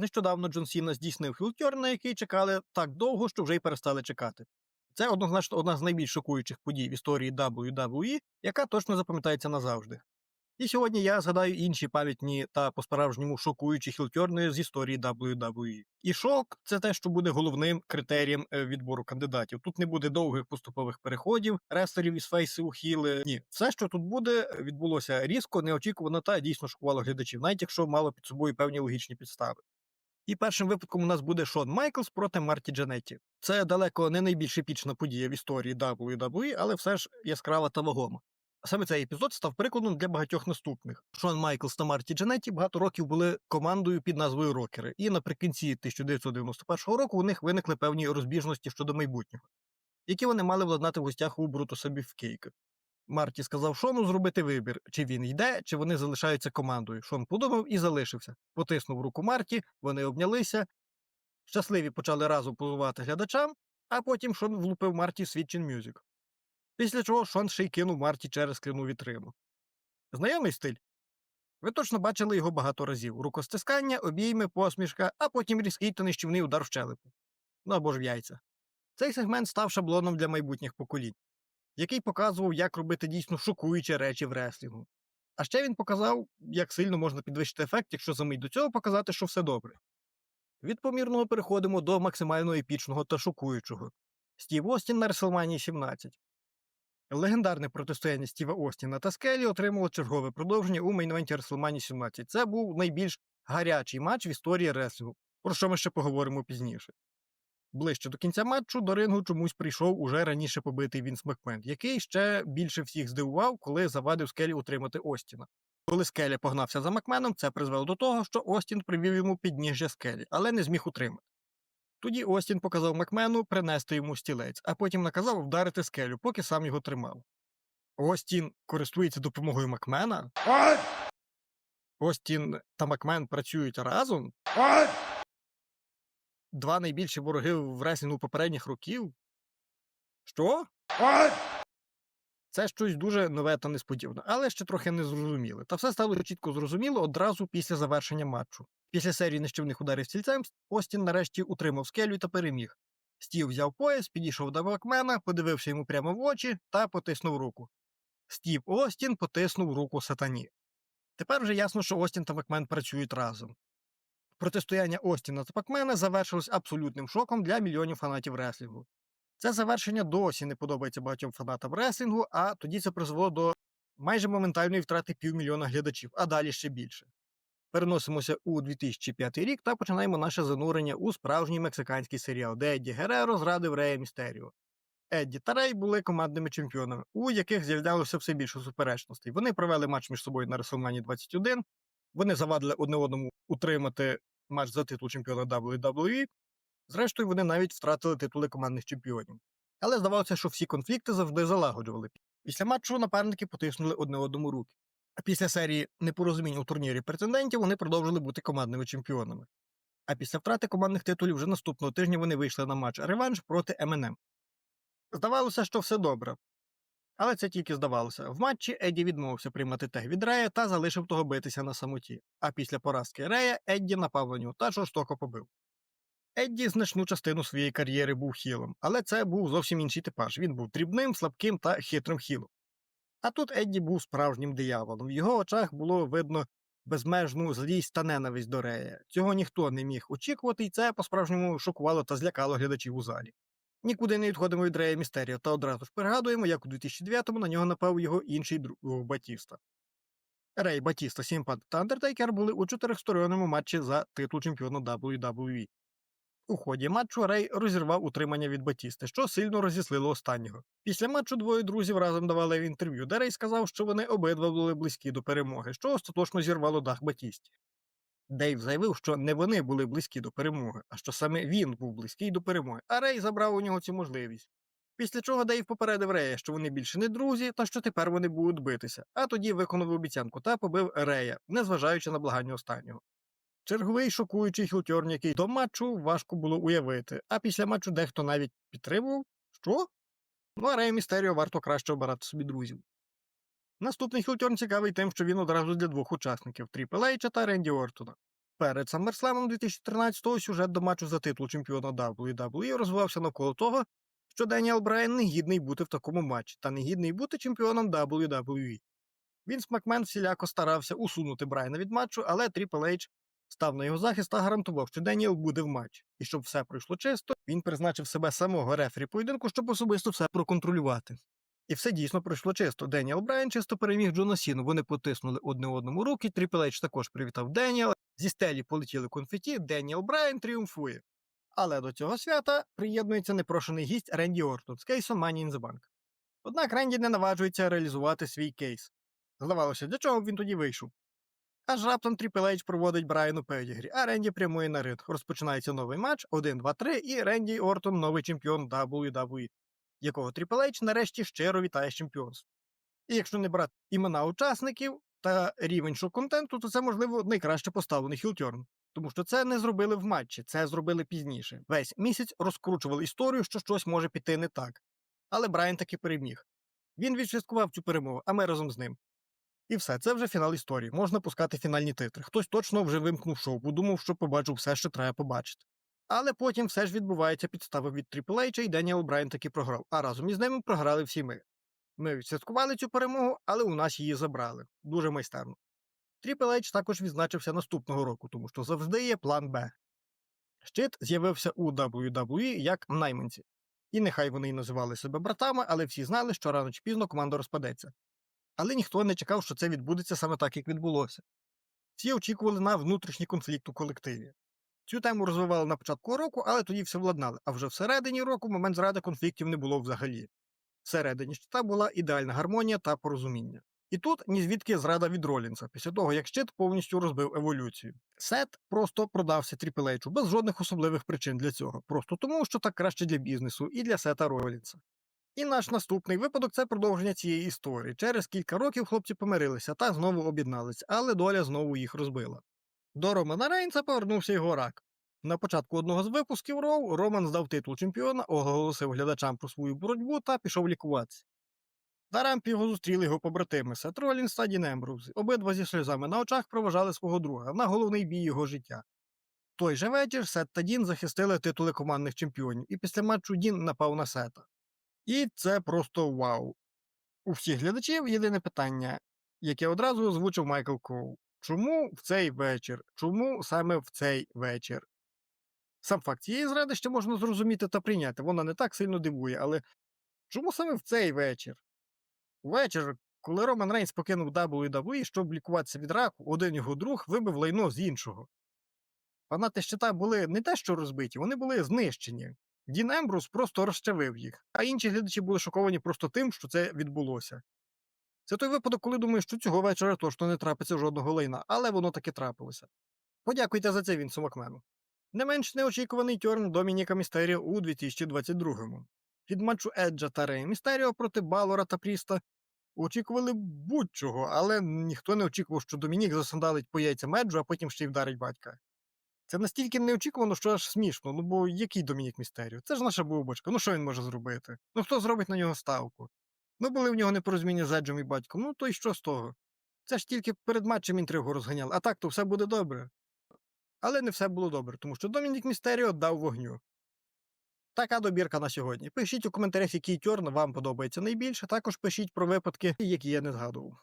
Нещодавно Джон Сіна здійснив хілтьор, на який чекали так довго, що вже й перестали чекати. Це однозначно одна з найбільш шокуючих подій в історії WWE, яка точно запам'ятається назавжди. І сьогодні я згадаю інші пам'ятні та по-справжньому шокуючі хілтьорни з історії WWE. І шок це те, що буде головним критерієм е, відбору кандидатів. Тут не буде довгих поступових переходів, рестлерів із фейси у хіли. Ні, все, що тут буде, відбулося різко, неочікувано та дійсно шокувало глядачів, навіть якщо мало під собою певні логічні підстави. І першим випадком у нас буде Шон Майклс проти Марті Джанетті. Це далеко не найбільш епічна подія в історії WWE, але все ж яскрава та вагома. Саме цей епізод став прикладом для багатьох наступних. Шон Майклс та Марті Джанетті багато років були командою під назвою Рокери, і наприкінці 1991 року у них виникли певні розбіжності щодо майбутнього, які вони мали владнати в гостях у Брутуса Біфкейка. Марті сказав Шону зробити вибір, чи він йде, чи вони залишаються командою. Шон подумав і залишився. Потиснув руку Марті, вони обнялися. Щасливі почали разом позувати глядачам, а потім Шон влупив Марті Свідчин Мюзик. Після чого Шон ще й кинув Марті через скляну вітрину. Знайомий стиль? Ви точно бачили його багато разів: рукостискання, обійми, посмішка, а потім різкий та нищівний удар в щелепу. Ну або ж в яйця. Цей сегмент став шаблоном для майбутніх поколінь який показував, як робити дійсно шокуючі речі в реслінгу. А ще він показав, як сильно можна підвищити ефект, якщо за мить до цього показати, що все добре. Від помірного переходимо до максимально епічного та шокуючого. Стів Остін на WrestleMania 17. Легендарне протистояння Стіва Остіна та Скелі отримало чергове продовження у мейн-івенті WrestleMania 17. Це був найбільш гарячий матч в історії реслінгу, про що ми ще поговоримо пізніше. Ближче до кінця матчу до рингу чомусь прийшов уже раніше побитий Вінс Макмен, який ще більше всіх здивував, коли завадив Скелі утримати Остіна. Коли Скелі погнався за Макменом, це призвело до того, що Остін привів йому підніжжя Скелі, але не зміг утримати. Тоді Остін показав Макмену принести йому стілець, а потім наказав вдарити скелю, поки сам його тримав. Остін користується допомогою Макмена. Остін та Макмен працюють разом. Два найбільші вороги в реслінгу попередніх років. Що? Це щось дуже нове та несподіване, але ще трохи незрозуміле. Та все стало чітко зрозуміло одразу після завершення матчу. Після серії нищівних ударів стільцем Остін нарешті утримав скелю та переміг. Стів взяв пояс, підійшов до Макмена, подивився йому прямо в очі та потиснув руку. Стів Остін потиснув руку сатані. Тепер вже ясно, що Остін та Макмен працюють разом. Протистояння Остіна та Пакмена завершилось абсолютним шоком для мільйонів фанатів реслінгу. Це завершення досі не подобається багатьом фанатам реслінгу, а тоді це призвело до майже моментальної втрати півмільйона глядачів, а далі ще більше. Переносимося у 2005 рік та починаємо наше занурення у справжній мексиканський серіал, де Едді Гереро зрадив Рея Містеріо. Едді та Рей були командними чемпіонами, у яких з'являлося все більше суперечностей. Вони провели матч між собою на WrestleMania 21, вони завадили одне одному утримати матч за титул чемпіона WWE. Зрештою, вони навіть втратили титули командних чемпіонів. Але здавалося, що всі конфлікти завжди залагоджували. Після матчу напарники потиснули одне одному руки. А після серії непорозумінь у турнірі претендентів вони продовжили бути командними чемпіонами. А після втрати командних титулів вже наступного тижня вони вийшли на матч реванш проти МНМ. Здавалося, що все добре. Але це тільки здавалося. В матчі Едді відмовився приймати тег від Рея та залишив того битися на самоті. А після поразки Рея Едді напав на нього та жорстоко побив. Едді значну частину своєї кар'єри був хілом, але це був зовсім інший типаж. Він був дрібним, слабким та хитрим хілом. А тут Едді був справжнім дияволом. В його очах було видно безмежну злість та ненависть до Рея. Цього ніхто не міг очікувати, і це по-справжньому шокувало та злякало глядачів у залі. Нікуди не відходимо від Рея Містеріо та одразу ж пригадуємо, як у 2009-му на нього напав його інший друг Батіста. Рей, Батіста, Сімпанк та Андертейкер були у чотирьохсторонньому матчі за титул чемпіона WWE. У ході матчу Рей розірвав утримання від Батісти, що сильно розіслило останнього. Після матчу двоє друзів разом давали інтерв'ю, де Рей сказав, що вони обидва були близькі до перемоги, що остаточно зірвало дах Батісті. Дейв заявив, що не вони були близькі до перемоги, а що саме він був близький до перемоги, а Рей забрав у нього цю можливість. Після чого Дейв попередив Рея, що вони більше не друзі, та що тепер вони будуть битися, а тоді виконав обіцянку та побив Рея, незважаючи на благання останнього. Черговий шокуючий хілтьорн, який до матчу важко було уявити, а після матчу дехто навіть підтримував. Що? Ну а Рея Містеріо варто краще обирати собі друзів. Наступний хілтьорн цікавий тим, що він одразу для двох учасників Тріпл Ейча та Ренді Ортона. перед SummerSlam 2013-го сюжет до матчу за титул чемпіона WWE розвивався навколо того, що Деніел Брайан не гідний бути в такому матчі та не гідний бути чемпіоном WWE. Вінс Макмен всіляко старався усунути Брайана від матчу, але Triple H став на його захист та гарантував, що Деніел буде в матчі. І щоб все пройшло чисто, він призначив себе самого рефері поєдинку, щоб особисто все проконтролювати. І все дійсно пройшло чисто. Деніел Брайан чисто переміг Джона Сіну. Вони потиснули одне одному руки. Тріпл також привітав Деніела. Зі стелі полетіли конфеті. Деніел Брайан тріумфує. Але до цього свята приєднується непрошений гість Ренді Ортон з кейсом Money in the Bank. Однак Ренді не наважується реалізувати свій кейс. Здавалося, для чого б він тоді вийшов? Аж раптом Тріпл Ейдж проводить Брайану педігрі, а Ренді прямує на ринг. Розпочинається новий матч 1, 2, 3, і Ренді Ортон новий чемпіон WWE, якого Тріпл Ейдж нарешті щиро вітає з чемпіонством. І якщо не брати імена учасників та рівень шоу-контенту, то це, можливо, найкраще поставлений хілтерн. Тому що це не зробили в матчі, це зробили пізніше. Весь місяць розкручували історію, що щось може піти не так. Але Брайан таки переміг. Він відсвяткував цю перемогу, а ми разом з ним. І все, це вже фінал історії. Можна пускати фінальні титри. Хтось точно вже вимкнув шоу, бо думав, що побачив все, що треба побачити. Але потім все ж відбувається підстава від Triple H, і Деніел Брайан таки програв. А разом із ними програли всі ми. Ми відсвяткували цю перемогу, але у нас її забрали. Дуже майстерно. Triple H також відзначився наступного року, тому що завжди є план Б. Щит з'явився у WWE як найманці. І нехай вони й називали себе братами, але всі знали, що рано чи пізно команда розпадеться. Але ніхто не чекав, що це відбудеться саме так, як відбулося. Всі очікували на внутрішній конфлікт у колективі. Цю тему розвивали на початку року, але тоді все владнали, а вже всередині року момент зради конфліктів не було взагалі. Всередині щита була ідеальна гармонія та порозуміння. І тут ні звідки зрада від Ролінса, після того як щит повністю розбив еволюцію. Сет просто продався Triple без жодних особливих причин для цього, просто тому, що так краще для бізнесу і для сета Ролінса. І наш наступний випадок це продовження цієї історії. Через кілька років хлопці помирилися та знову об'єдналися, але доля знову їх розбила. До Романа Рейнса повернувся його рак. На початку одного з випусків Роу Роман здав титул чемпіона, оголосив глядачам про свою боротьбу та пішов лікуватися. На рампі його зустріли його побратими Сет Ролінс та Дін Емброуз. Обидва зі сльозами на очах проважали свого друга на головний бій його життя. Той же вечір Сет та Дін захистили титули командних чемпіонів, і після матчу Дін напав на Сета. І це просто вау. У всіх глядачів єдине питання, яке одразу озвучив Майкл Коу. Чому в цей вечір? Чому саме в цей вечір? Сам факт цієї зради ще можна зрозуміти та прийняти, вона не так сильно дивує, але чому саме в цей вечір? Вечір, коли Роман Рейнс покинув WWE, щоб лікуватися від раку, один його друг вибив лайно з іншого. Фанати щита були не те, що розбиті, вони були знищені. Дін Ембрус просто розчавив їх, а інші глядачі були шоковані просто тим, що це відбулося. Це той випадок, коли думаєш, що цього вечора точно не трапиться жодного лайна, але воно таки трапилося. Подякуйте за це Вінсу Макмену. Не менш неочікуваний тьорн Домініка Містеріо у 2022-му. Від матчу Еджа та Рей Містеріо проти Балора та Пріста очікували будь-чого, але ніхто не очікував, що Домінік засандалить по яйцям Еджу, а потім ще й вдарить батька. Це настільки неочікувано, що аж смішно. Ну бо який Домінік Містеріо? Це ж наша бубочка. Ну що він може зробити? Ну хто зробить на нього ставку? Ну були в нього непорозуміння з Еджем і батьком, ну то й що з того? Це ж тільки перед матчем інтригу розганяли, а так то все буде добре. Але не все було добре, тому що Домінік Містеріо дав вогню. Така добірка на сьогодні. Пишіть у коментарях, який тьорн вам подобається найбільше. Також пишіть про випадки, які я не згадував.